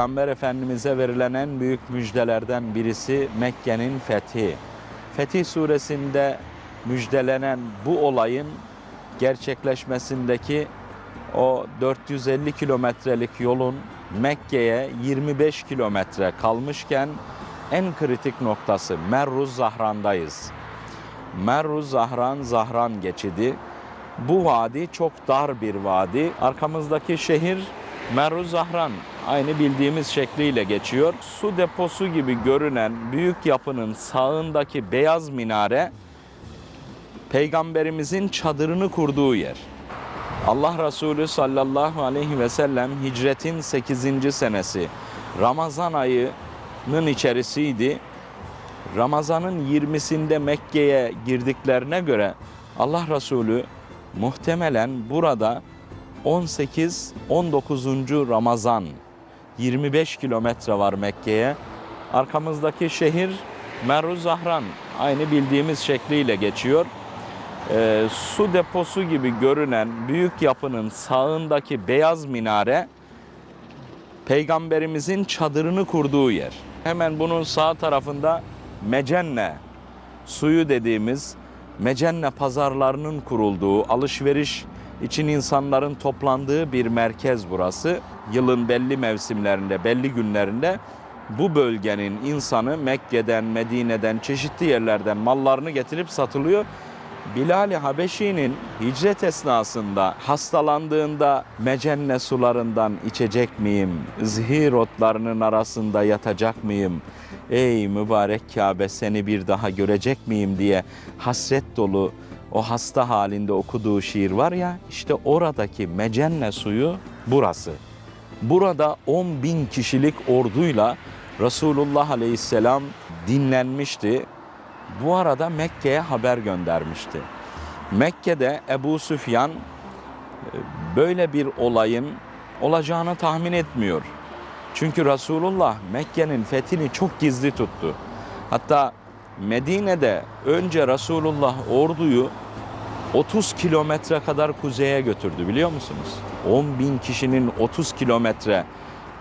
Peygamber Efendimiz'e verilen en büyük müjdelerden birisi Mekke'nin fethi. Fetih suresinde müjdelenen bu olayın gerçekleşmesindeki o 450 kilometrelik yolun Mekke'ye 25 kilometre kalmışken en kritik noktası Merruz Zahran'dayız. Merruz Zahran Zahran geçidi. Bu vadi çok dar bir vadi. Arkamızdaki şehir Merruz Zahran aynı bildiğimiz şekliyle geçiyor. Su deposu gibi görünen büyük yapının sağındaki beyaz minare peygamberimizin çadırını kurduğu yer. Allah Resulü sallallahu aleyhi ve sellem hicretin 8. senesi Ramazan ayının içerisiydi. Ramazanın 20'sinde Mekke'ye girdiklerine göre Allah Resulü muhtemelen burada 18 19. Ramazan 25 kilometre var Mekke'ye. Arkamızdaki şehir Merruz Zahran aynı bildiğimiz şekliyle geçiyor. Ee, su deposu gibi görünen büyük yapının sağındaki beyaz minare peygamberimizin çadırını kurduğu yer. Hemen bunun sağ tarafında Mecenne suyu dediğimiz Mecenne pazarlarının kurulduğu, alışveriş için insanların toplandığı bir merkez burası. Yılın belli mevsimlerinde, belli günlerinde bu bölgenin insanı Mekke'den, Medine'den, çeşitli yerlerden mallarını getirip satılıyor. Bilal-i Habeşi'nin hicret esnasında hastalandığında mecenne sularından içecek miyim? Zihir otlarının arasında yatacak mıyım? Ey mübarek Kabe seni bir daha görecek miyim diye hasret dolu o hasta halinde okuduğu şiir var ya işte oradaki mecenne suyu burası. Burada 10 bin kişilik orduyla Resulullah Aleyhisselam dinlenmişti. Bu arada Mekke'ye haber göndermişti. Mekke'de Ebu Süfyan e, böyle bir olayın olacağını tahmin etmiyor. Çünkü Resulullah Mekke'nin fethini çok gizli tuttu. Hatta Medine'de önce Resulullah orduyu 30 kilometre kadar kuzeye götürdü biliyor musunuz? 10 bin kişinin 30 kilometre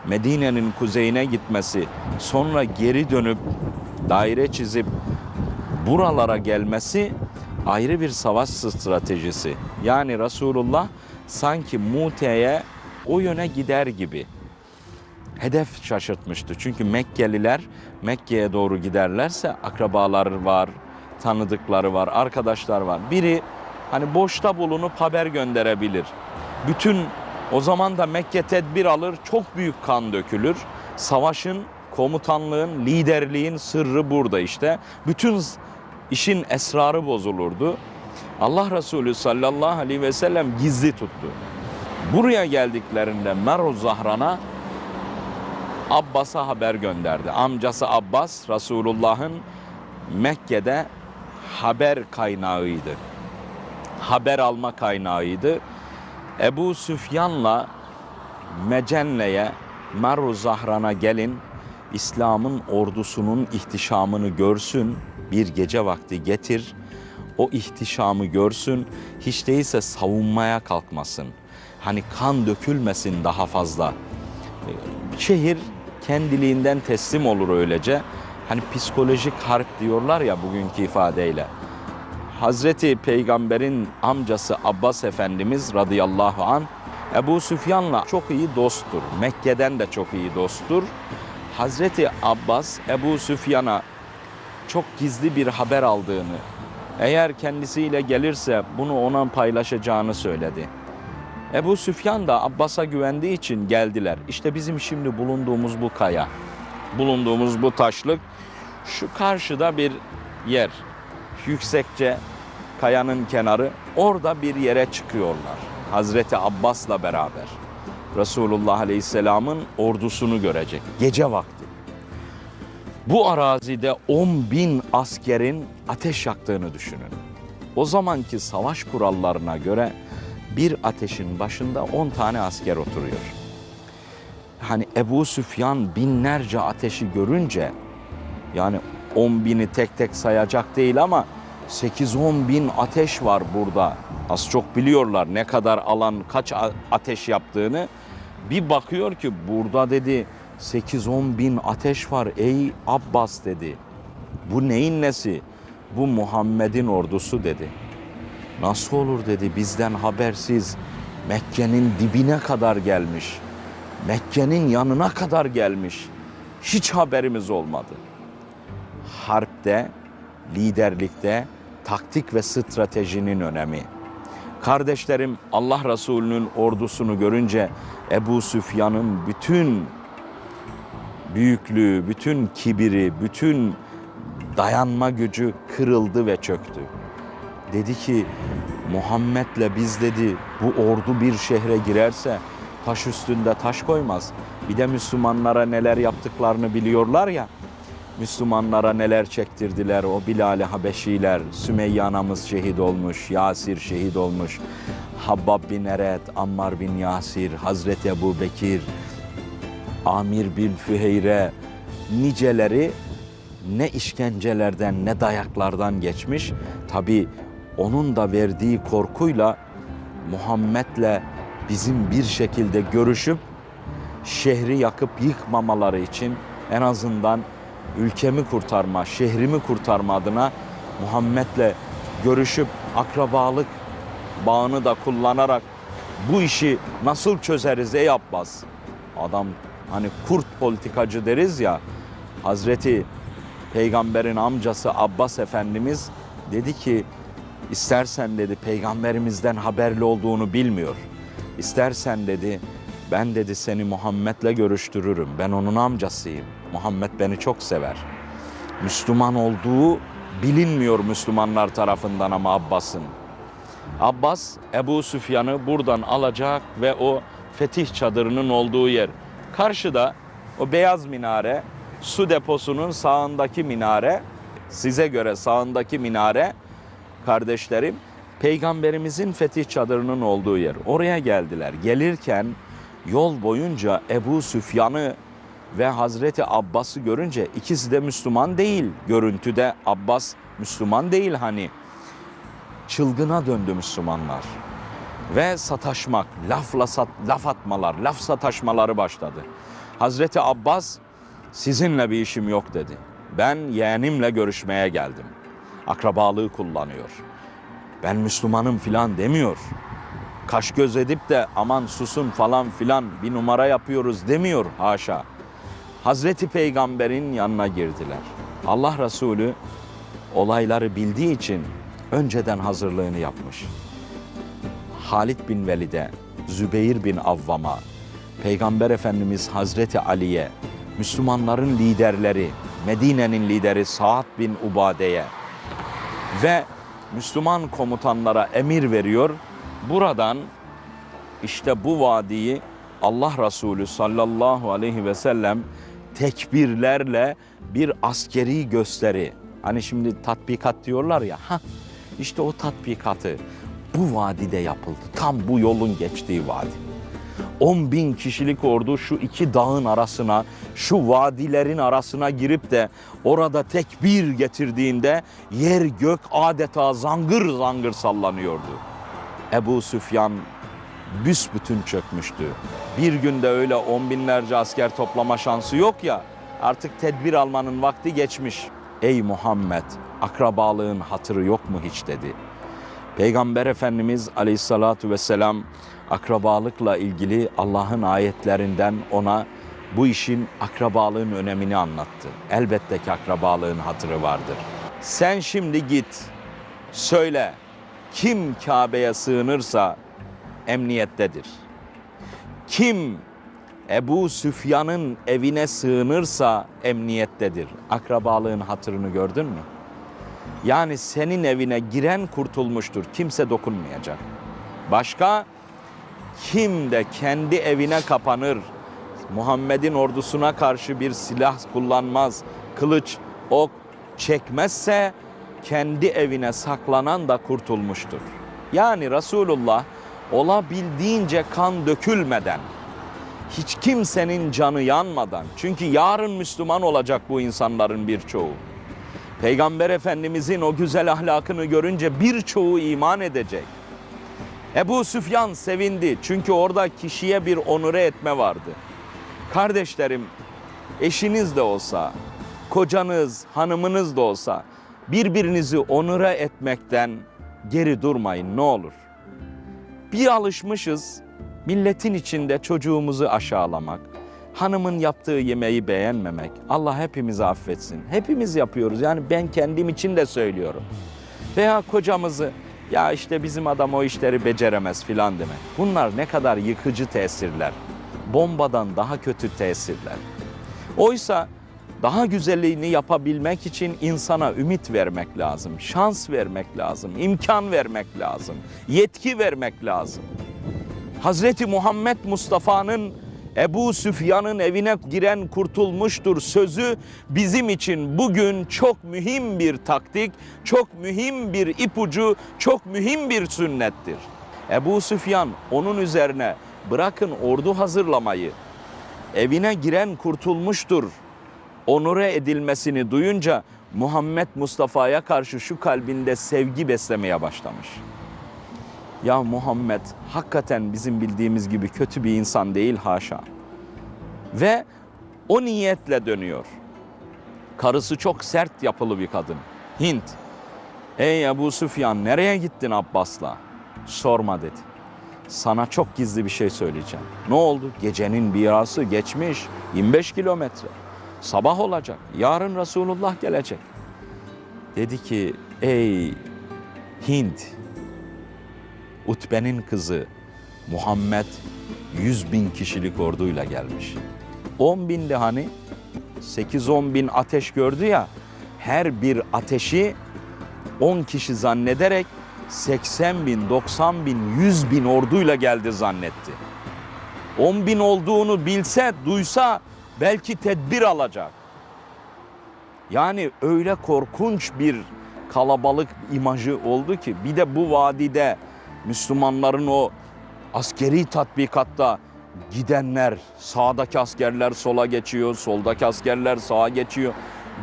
Medine'nin kuzeyine gitmesi, sonra geri dönüp daire çizip buralara gelmesi ayrı bir savaş stratejisi. Yani Resulullah sanki Mute'ye o yöne gider gibi hedef şaşırtmıştı. Çünkü Mekkeliler Mekke'ye doğru giderlerse akrabaları var, tanıdıkları var, arkadaşlar var. Biri hani boşta bulunup haber gönderebilir. Bütün o zaman da Mekke tedbir alır, çok büyük kan dökülür. Savaşın, komutanlığın, liderliğin sırrı burada işte. Bütün işin esrarı bozulurdu. Allah Resulü sallallahu aleyhi ve sellem gizli tuttu. Buraya geldiklerinde Meruz Zahran'a Abbas'a haber gönderdi. Amcası Abbas Resulullah'ın Mekke'de haber kaynağıydı. Haber alma kaynağıydı. Ebu Süfyan'la Mecenne'ye Merru Zahran'a gelin İslam'ın ordusunun ihtişamını görsün bir gece vakti getir o ihtişamı görsün hiç değilse savunmaya kalkmasın hani kan dökülmesin daha fazla şehir kendiliğinden teslim olur öylece hani psikolojik harp diyorlar ya bugünkü ifadeyle Hazreti Peygamber'in amcası Abbas Efendimiz radıyallahu an Ebu Süfyan'la çok iyi dosttur. Mekke'den de çok iyi dosttur. Hazreti Abbas Ebu Süfyan'a çok gizli bir haber aldığını, eğer kendisiyle gelirse bunu ona paylaşacağını söyledi. Ebu Süfyan da Abbas'a güvendiği için geldiler. İşte bizim şimdi bulunduğumuz bu kaya, bulunduğumuz bu taşlık, şu karşıda bir yer yüksekçe kayanın kenarı orada bir yere çıkıyorlar. Hazreti Abbas'la beraber Resulullah Aleyhisselam'ın ordusunu görecek gece vakti. Bu arazide 10 bin askerin ateş yaktığını düşünün. O zamanki savaş kurallarına göre bir ateşin başında 10 tane asker oturuyor. Hani Ebu Süfyan binlerce ateşi görünce yani 10 bini tek tek sayacak değil ama 8-10 bin ateş var burada. Az çok biliyorlar ne kadar alan kaç ateş yaptığını. Bir bakıyor ki burada dedi 8-10 bin ateş var ey Abbas dedi. Bu neyin nesi? Bu Muhammed'in ordusu dedi. Nasıl olur dedi bizden habersiz Mekke'nin dibine kadar gelmiş. Mekke'nin yanına kadar gelmiş. Hiç haberimiz olmadı. Harpte, liderlikte taktik ve stratejinin önemi. Kardeşlerim Allah Resulü'nün ordusunu görünce Ebu Süfyan'ın bütün büyüklüğü, bütün kibiri, bütün dayanma gücü kırıldı ve çöktü. Dedi ki Muhammed'le biz dedi bu ordu bir şehre girerse taş üstünde taş koymaz. Bir de Müslümanlara neler yaptıklarını biliyorlar ya. Müslümanlara neler çektirdiler o Bilal-i Habeşiler, Sümeyye anamız şehit olmuş, Yasir şehit olmuş, Habbab bin Eret, Ammar bin Yasir, Hazreti Ebu Bekir, Amir bin Füheyre, niceleri ne işkencelerden ne dayaklardan geçmiş. Tabi onun da verdiği korkuyla Muhammed'le bizim bir şekilde görüşüp şehri yakıp yıkmamaları için en azından ülkemi kurtarma, şehrimi kurtarma adına Muhammed'le görüşüp akrabalık bağını da kullanarak bu işi nasıl çözeriz ey Abbas? Adam hani kurt politikacı deriz ya Hazreti Peygamberin amcası Abbas Efendimiz dedi ki istersen dedi peygamberimizden haberli olduğunu bilmiyor. İstersen dedi ben dedi seni Muhammed'le görüştürürüm. Ben onun amcasıyım. Muhammed beni çok sever. Müslüman olduğu bilinmiyor Müslümanlar tarafından ama Abbas'ın. Abbas Ebu Süfyan'ı buradan alacak ve o fetih çadırının olduğu yer. Karşıda o beyaz minare, su deposunun sağındaki minare, size göre sağındaki minare kardeşlerim peygamberimizin fetih çadırının olduğu yer. Oraya geldiler. Gelirken yol boyunca Ebu Süfyan'ı ve Hazreti Abbas'ı görünce ikisi de Müslüman değil. Görüntüde Abbas Müslüman değil hani. Çılgına döndü Müslümanlar. Ve sataşmak, lafla sat, laf atmalar, laf sataşmaları başladı. Hazreti Abbas sizinle bir işim yok dedi. Ben yeğenimle görüşmeye geldim. Akrabalığı kullanıyor. Ben Müslümanım filan demiyor. Kaş göz edip de aman susun falan filan bir numara yapıyoruz demiyor haşa. Hazreti Peygamber'in yanına girdiler. Allah Resulü olayları bildiği için önceden hazırlığını yapmış. Halid bin Velid'e, Zübeyir bin Avvam'a, Peygamber Efendimiz Hazreti Ali'ye, Müslümanların liderleri, Medine'nin lideri Sa'd bin Ubade'ye ve Müslüman komutanlara emir veriyor. Buradan işte bu vadiyi Allah Resulü sallallahu aleyhi ve sellem tekbirlerle bir askeri gösteri. Hani şimdi tatbikat diyorlar ya. Ha, işte o tatbikatı bu vadide yapıldı. Tam bu yolun geçtiği vadi. 10 bin kişilik ordu şu iki dağın arasına, şu vadilerin arasına girip de orada tekbir getirdiğinde yer gök adeta zangır zangır sallanıyordu. Ebu Süfyan büsbütün çökmüştü. Bir günde öyle on binlerce asker toplama şansı yok ya, artık tedbir almanın vakti geçmiş. Ey Muhammed, akrabalığın hatırı yok mu hiç dedi. Peygamber Efendimiz Aleyhissalatu vesselam akrabalıkla ilgili Allah'ın ayetlerinden ona bu işin akrabalığın önemini anlattı. Elbette ki akrabalığın hatırı vardır. Sen şimdi git, söyle kim Kabe'ye sığınırsa emniyettedir. Kim Ebu Süfyan'ın evine sığınırsa emniyettedir. Akrabalığın hatırını gördün mü? Yani senin evine giren kurtulmuştur. Kimse dokunmayacak. Başka kim de kendi evine kapanır, Muhammed'in ordusuna karşı bir silah kullanmaz, kılıç, ok çekmezse kendi evine saklanan da kurtulmuştur. Yani Resulullah olabildiğince kan dökülmeden, hiç kimsenin canı yanmadan, çünkü yarın Müslüman olacak bu insanların birçoğu. Peygamber Efendimizin o güzel ahlakını görünce birçoğu iman edecek. Ebu Süfyan sevindi çünkü orada kişiye bir onure etme vardı. Kardeşlerim eşiniz de olsa, kocanız, hanımınız da olsa birbirinizi onura etmekten geri durmayın ne olur. Bir alışmışız milletin içinde çocuğumuzu aşağılamak, hanımın yaptığı yemeği beğenmemek. Allah hepimizi affetsin. Hepimiz yapıyoruz. Yani ben kendim için de söylüyorum. Veya kocamızı ya işte bizim adam o işleri beceremez filan demek. Bunlar ne kadar yıkıcı tesirler. Bombadan daha kötü tesirler. Oysa daha güzelliğini yapabilmek için insana ümit vermek lazım, şans vermek lazım, imkan vermek lazım, yetki vermek lazım. Hazreti Muhammed Mustafa'nın Ebu Süfyan'ın evine giren kurtulmuştur sözü bizim için bugün çok mühim bir taktik, çok mühim bir ipucu, çok mühim bir sünnettir. Ebu Süfyan onun üzerine bırakın ordu hazırlamayı, evine giren kurtulmuştur onure edilmesini duyunca Muhammed Mustafa'ya karşı şu kalbinde sevgi beslemeye başlamış. Ya Muhammed hakikaten bizim bildiğimiz gibi kötü bir insan değil haşa. Ve o niyetle dönüyor. Karısı çok sert yapılı bir kadın. Hint. Ey Ebu Süfyan nereye gittin Abbas'la? Sorma dedi. Sana çok gizli bir şey söyleyeceğim. Ne oldu? Gecenin birası geçmiş 25 kilometre. Sabah olacak. Yarın Resulullah gelecek. Dedi ki ey Hint Utbe'nin kızı Muhammed 100 bin kişilik orduyla gelmiş. 10 bindi hani 8-10 bin ateş gördü ya her bir ateşi 10 kişi zannederek 80 bin, 90 bin, 100 bin orduyla geldi zannetti. 10 bin olduğunu bilse, duysa belki tedbir alacak. Yani öyle korkunç bir kalabalık imajı oldu ki bir de bu vadide Müslümanların o askeri tatbikatta gidenler sağdaki askerler sola geçiyor, soldaki askerler sağa geçiyor.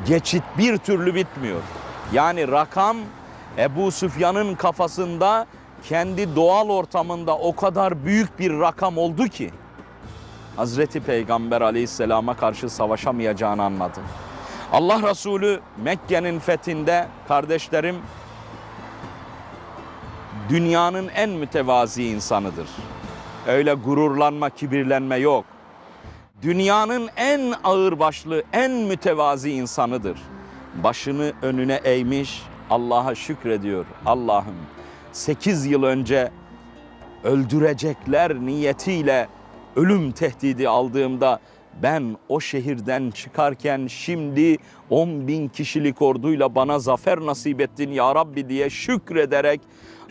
Geçit bir türlü bitmiyor. Yani rakam Ebu Süfyan'ın kafasında kendi doğal ortamında o kadar büyük bir rakam oldu ki Hazreti Peygamber aleyhisselama karşı savaşamayacağını anladı. Allah Resulü Mekke'nin fethinde kardeşlerim dünyanın en mütevazi insanıdır. Öyle gururlanma, kibirlenme yok. Dünyanın en ağırbaşlı, en mütevazi insanıdır. Başını önüne eğmiş, Allah'a şükrediyor. Allah'ım 8 yıl önce öldürecekler niyetiyle ölüm tehdidi aldığımda ben o şehirden çıkarken şimdi 10 bin kişilik orduyla bana zafer nasip ettin ya Rabbi diye şükrederek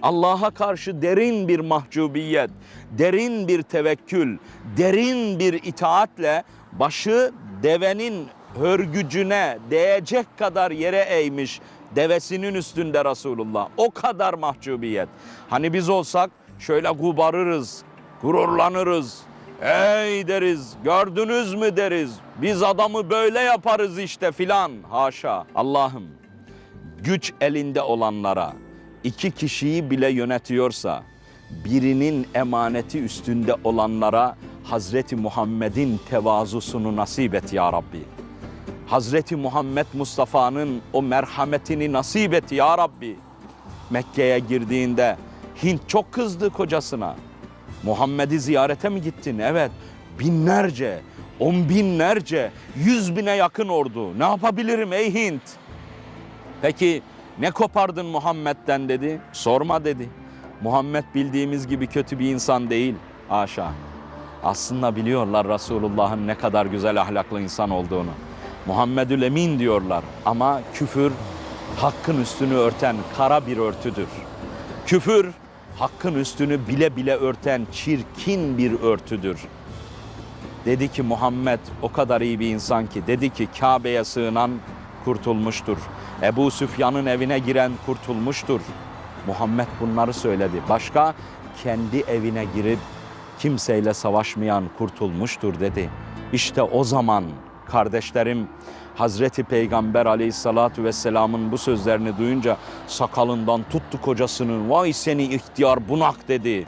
Allah'a karşı derin bir mahcubiyet, derin bir tevekkül, derin bir itaatle başı devenin hörgücüne değecek kadar yere eğmiş devesinin üstünde Resulullah. O kadar mahcubiyet. Hani biz olsak şöyle gubarırız, gururlanırız. Ey deriz, gördünüz mü deriz. Biz adamı böyle yaparız işte filan. Haşa. Allah'ım güç elinde olanlara iki kişiyi bile yönetiyorsa birinin emaneti üstünde olanlara Hazreti Muhammed'in tevazusunu nasip et ya Rabbi. Hazreti Muhammed Mustafa'nın o merhametini nasip et ya Rabbi. Mekke'ye girdiğinde Hint çok kızdı kocasına. Muhammed'i ziyarete mi gittin? Evet. Binlerce, on binlerce, yüz bine yakın ordu. Ne yapabilirim ey Hint? Peki ne kopardın Muhammed'den dedi. Sorma dedi. Muhammed bildiğimiz gibi kötü bir insan değil. Haşa. Aslında biliyorlar Resulullah'ın ne kadar güzel ahlaklı insan olduğunu. Muhammedül Emin diyorlar ama küfür hakkın üstünü örten kara bir örtüdür. Küfür hakkın üstünü bile bile örten çirkin bir örtüdür. Dedi ki Muhammed o kadar iyi bir insan ki dedi ki Kabe'ye sığınan kurtulmuştur. Ebu Süfyan'ın evine giren kurtulmuştur. Muhammed bunları söyledi. Başka kendi evine girip kimseyle savaşmayan kurtulmuştur dedi. İşte o zaman kardeşlerim Hazreti Peygamber aleyhissalatu vesselamın bu sözlerini duyunca sakalından tuttu kocasının vay seni ihtiyar bunak dedi.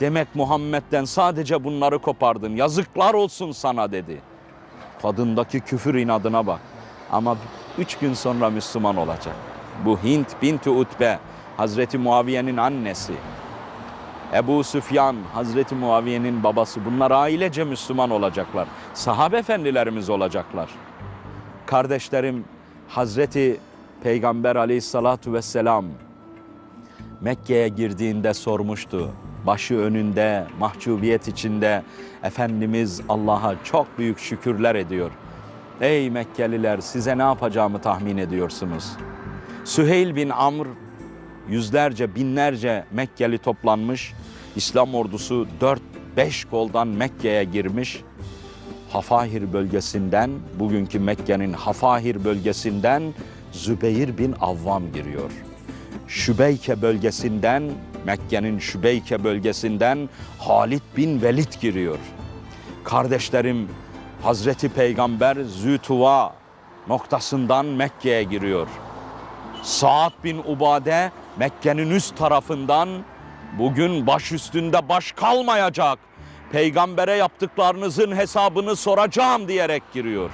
Demek Muhammed'den sadece bunları kopardın yazıklar olsun sana dedi. Kadındaki küfür inadına bak. Ama üç gün sonra Müslüman olacak. Bu Hint binti Utbe, Hazreti Muaviye'nin annesi. Ebu Süfyan, Hazreti Muaviye'nin babası. Bunlar ailece Müslüman olacaklar. Sahabe efendilerimiz olacaklar. Kardeşlerim, Hazreti Peygamber aleyhissalatu vesselam Mekke'ye girdiğinde sormuştu. Başı önünde, mahcubiyet içinde Efendimiz Allah'a çok büyük şükürler ediyor. Ey Mekkeliler size ne yapacağımı tahmin ediyorsunuz? Süheyl bin Amr yüzlerce, binlerce Mekkeli toplanmış. İslam ordusu 4-5 koldan Mekke'ye girmiş. Hafahir bölgesinden, bugünkü Mekke'nin Hafahir bölgesinden Zübeyir bin Avvam giriyor. Şübeyke bölgesinden, Mekke'nin Şübeyke bölgesinden Halid bin Velid giriyor. Kardeşlerim Hazreti Peygamber Zütuva noktasından Mekke'ye giriyor. Saad bin Ubade Mekke'nin üst tarafından bugün baş üstünde baş kalmayacak. Peygambere yaptıklarınızın hesabını soracağım diyerek giriyor.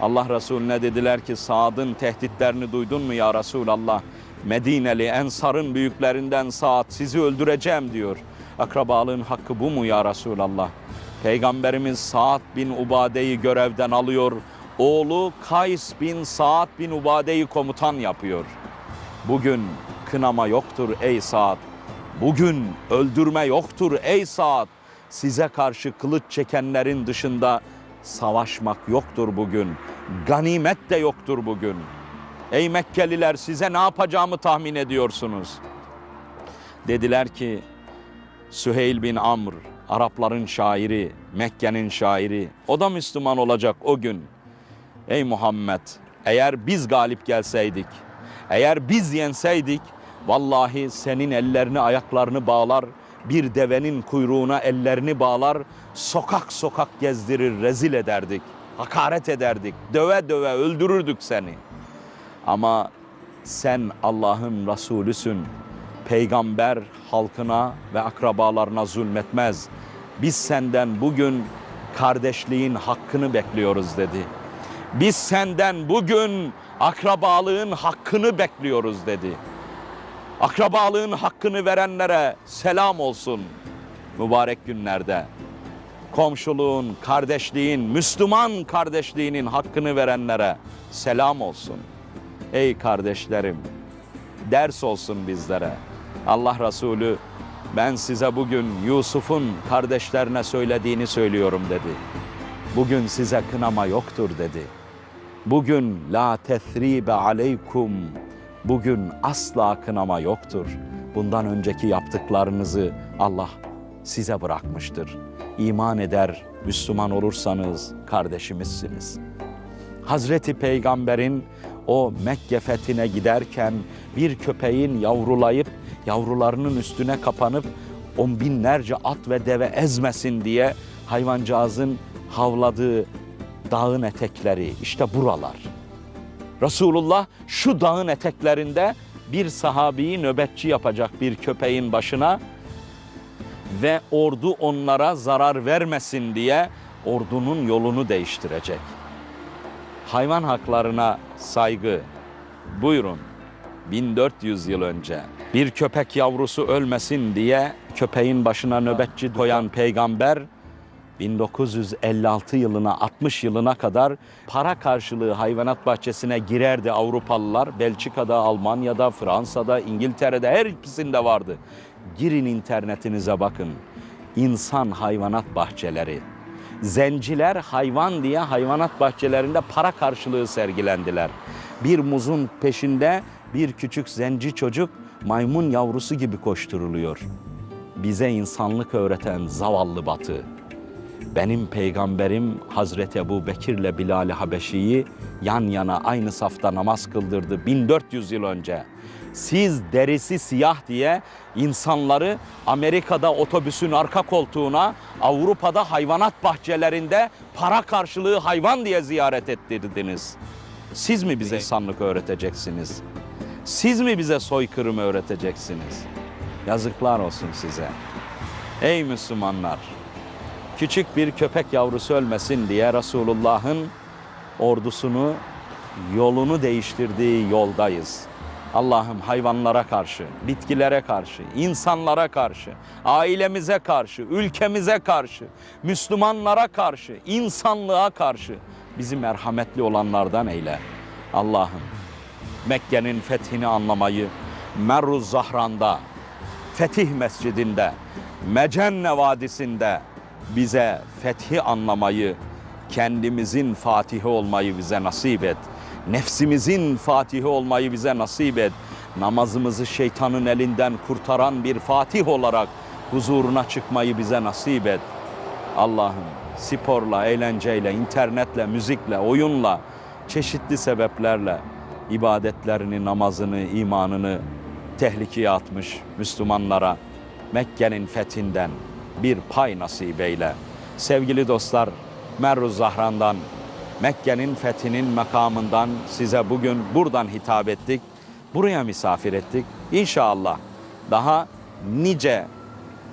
Allah Resulüne dediler ki Saad'ın tehditlerini duydun mu ya Resulallah? Medineli Ensar'ın büyüklerinden Saad sizi öldüreceğim diyor. Akrabalığın hakkı bu mu ya Resulallah? Peygamberimiz Saad bin Ubade'yi görevden alıyor. Oğlu Kays bin Saad bin Ubade'yi komutan yapıyor. Bugün kınama yoktur ey Saad. Bugün öldürme yoktur ey Saad. Size karşı kılıç çekenlerin dışında savaşmak yoktur bugün. Ganimet de yoktur bugün. Ey Mekkeliler size ne yapacağımı tahmin ediyorsunuz? Dediler ki Süheyl bin Amr, Arapların şairi, Mekke'nin şairi. O da Müslüman olacak o gün. Ey Muhammed, eğer biz galip gelseydik, eğer biz yenseydik, vallahi senin ellerini ayaklarını bağlar, bir devenin kuyruğuna ellerini bağlar, sokak sokak gezdirir, rezil ederdik, hakaret ederdik, döve döve öldürürdük seni. Ama sen Allah'ın Resulüsün. Peygamber halkına ve akrabalarına zulmetmez. Biz senden bugün kardeşliğin hakkını bekliyoruz dedi. Biz senden bugün akrabalığın hakkını bekliyoruz dedi. Akrabalığın hakkını verenlere selam olsun mübarek günlerde. Komşuluğun, kardeşliğin, Müslüman kardeşliğinin hakkını verenlere selam olsun. Ey kardeşlerim, ders olsun bizlere. Allah Resulü ben size bugün Yusuf'un kardeşlerine söylediğini söylüyorum dedi. Bugün size kınama yoktur dedi. Bugün la tethribe aleykum. Bugün asla kınama yoktur. Bundan önceki yaptıklarınızı Allah size bırakmıştır. İman eder, Müslüman olursanız kardeşimizsiniz. Hazreti Peygamber'in o Mekke fethine giderken bir köpeğin yavrulayıp yavrularının üstüne kapanıp on binlerce at ve deve ezmesin diye hayvancağızın havladığı dağın etekleri işte buralar. Resulullah şu dağın eteklerinde bir sahabeyi nöbetçi yapacak bir köpeğin başına ve ordu onlara zarar vermesin diye ordunun yolunu değiştirecek. Hayvan haklarına saygı. Buyurun. 1400 yıl önce bir köpek yavrusu ölmesin diye köpeğin başına nöbetçi koyan peygamber 1956 yılına 60 yılına kadar para karşılığı hayvanat bahçesine girerdi Avrupalılar. Belçika'da, Almanya'da, Fransa'da, İngiltere'de her ikisinde vardı. Girin internetinize bakın. İnsan hayvanat bahçeleri. Zenciler hayvan diye hayvanat bahçelerinde para karşılığı sergilendiler. Bir muzun peşinde bir küçük zenci çocuk maymun yavrusu gibi koşturuluyor. Bize insanlık öğreten zavallı batı. Benim peygamberim Hazreti Ebu Bekir'le Bilal-i Habeşi'yi yan yana aynı safta namaz kıldırdı 1400 yıl önce. Siz derisi siyah diye insanları Amerika'da otobüsün arka koltuğuna, Avrupa'da hayvanat bahçelerinde para karşılığı hayvan diye ziyaret ettirdiniz. Siz mi bize insanlık öğreteceksiniz? Siz mi bize soykırım öğreteceksiniz? Yazıklar olsun size. Ey Müslümanlar! küçük bir köpek yavrusu ölmesin diye Resulullah'ın ordusunu, yolunu değiştirdiği yoldayız. Allah'ım hayvanlara karşı, bitkilere karşı, insanlara karşı, ailemize karşı, ülkemize karşı, Müslümanlara karşı, insanlığa karşı bizi merhametli olanlardan eyle. Allah'ım Mekke'nin fethini anlamayı Merruz Zahran'da, Fetih Mescidinde, Mecenne Vadisi'nde bize fethi anlamayı, kendimizin fatihi olmayı bize nasip et. Nefsimizin fatihi olmayı bize nasip et. Namazımızı şeytanın elinden kurtaran bir fatih olarak huzuruna çıkmayı bize nasip et. Allah'ım sporla, eğlenceyle, internetle, müzikle, oyunla, çeşitli sebeplerle ibadetlerini, namazını, imanını tehlikeye atmış Müslümanlara Mekke'nin fethinden bir pay nasip eyle. Sevgili dostlar, Merruz Zahran'dan, Mekke'nin fethinin makamından size bugün buradan hitap ettik. Buraya misafir ettik. İnşallah daha nice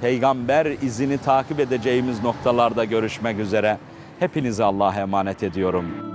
peygamber izini takip edeceğimiz noktalarda görüşmek üzere. Hepinizi Allah'a emanet ediyorum.